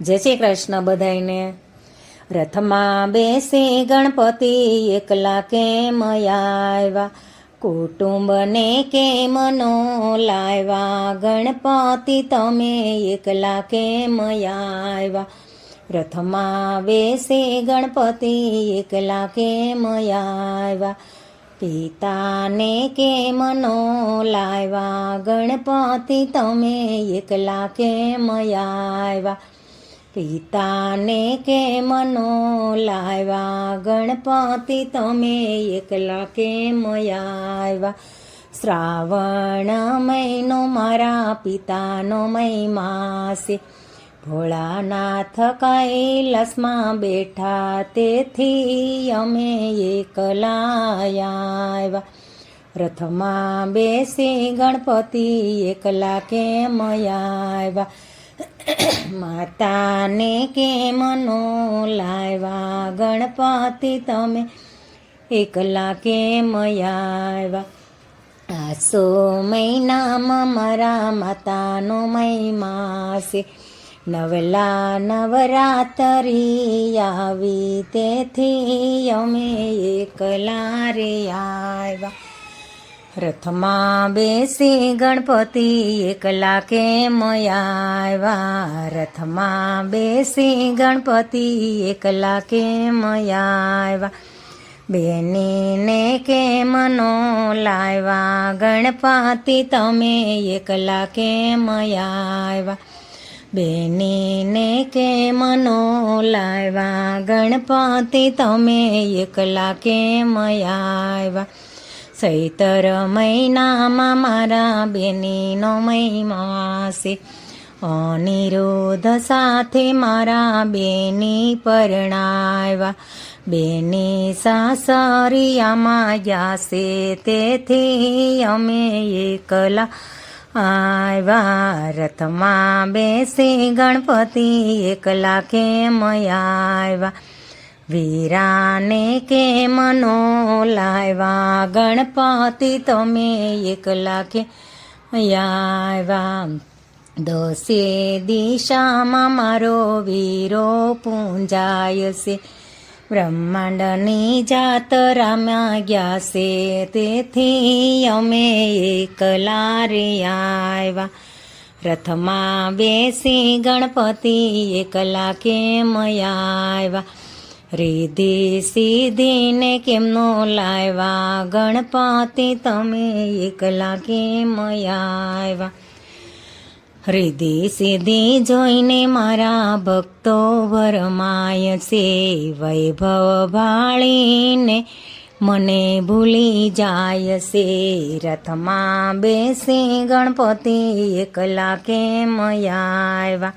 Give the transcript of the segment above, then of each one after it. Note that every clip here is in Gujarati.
જય શ્રી કૃષ્ણ બધાયને. રથમાં બેસે ગણપતિ, એકલા કેમ આવ્યા કુટુંબને કેમ નો લાવ્યા ગણપતિ તમે એકલા કેમ આવ્યા રથમાં બેસે ગણપતિ, એકલા કેમ આવ્યા પિતાને કેમ નો લાવ્યા ગણપતિ તમે એકલા કેમ આવ્યા પિતાને કે મનો લાવ્યા? ગણપતિ તમે એકલા કેમ આવ્યા? શ્રાવણ મહિનો મારા પિતાનો મહિમાસે. ભોળાનાથ કૈલાસમાં બેઠા, તેથી અમે એકલા આવ્યા. રથમાં બેસી ગણપતિ એકલા કેમ આવ્યા? માતાને કેમ નો લાવ્યા? ગણપતિ, તમે એકલા કેમ આવ્યા? આસો મહિનામાં મારા માતાનો મહિમા નવલા નવરાતરી આવી તેથી અમે એકલા રે આવ્યા. રથમાં બેસી ગણપતિ એકલા કેમ આવ્યા રથમાં બેસી ગણપતિ એકલા કેમ આવ્યા બેનીને કેમ નો લાવ્યા ગણપતિ તમે એકલા કેમ આવ્યા બેનીને કેમ નો લાવ્યા ગણપતિ તમે એકલા કેમ આવ્યા સૈતર મહિનામાં મારા બેનીનો મહિમા છે અનિરુદ્ધ સાથે મારા બેની પરણાવ્યા બેની સાસરિયામાં જાશે તેથી અમે એકલા આવ્યા રથમાં બેસી ગણપતિ એકલા કેમ આવ્યા વીરાને કેમ નો લાવ્યા? ગણપતિ, તમે એકલા કે આવ્યા. દસે દિશામાં મારો વીરો પૂંજાય છે. બ્રહ્માંડની જાતરામાં ગયા છે. તેથી અમે એકલા રે આવ્યા. રથમાં બેસી ગણપતિ એકલા કેમ આવ્યા. રીધિ સીધીને કેમનો લાવ્યા ગણપતિ તમે એકલા કેમ આવ્યા રીધિ સીધી જોઈને મારા ભક્તો વરમાય છે, વૈભવ ભાળીને મને ભૂલી જાય છે. રથમાં બેસી ગણપતિ એકલા કેમ આવ્યા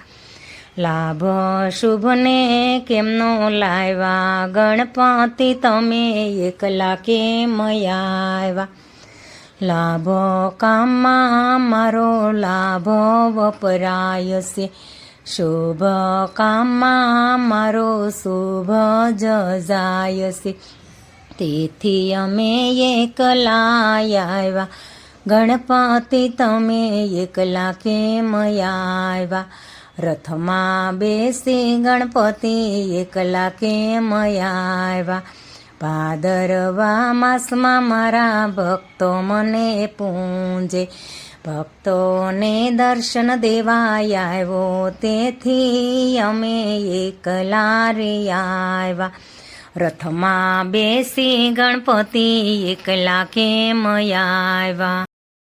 લાભ શુભને કેમનો લાવ્યા? ગણપતિ તમે એકલા કેમ આવ્યા લાભ કામમાં મારો લાભ વપરાય છે શુભ કામમાં મારો શુભ જાય છે તેથી અમે એકલા આવ્યા ગણપતિ તમે એકલા કેમ આવ્યા રથમાં બેસી ગણપતિ એકલા કેમ આવ્યા? ભાદરવા માસમાં મારા ભક્તો મને પૂંજે. ભક્તોને દર્શન દેવાય આવ્યો. તેથી અમે એકલા રે આવ્યા. રથમાં બેસી ગણપતિ એકલા કેમ આવ્યા?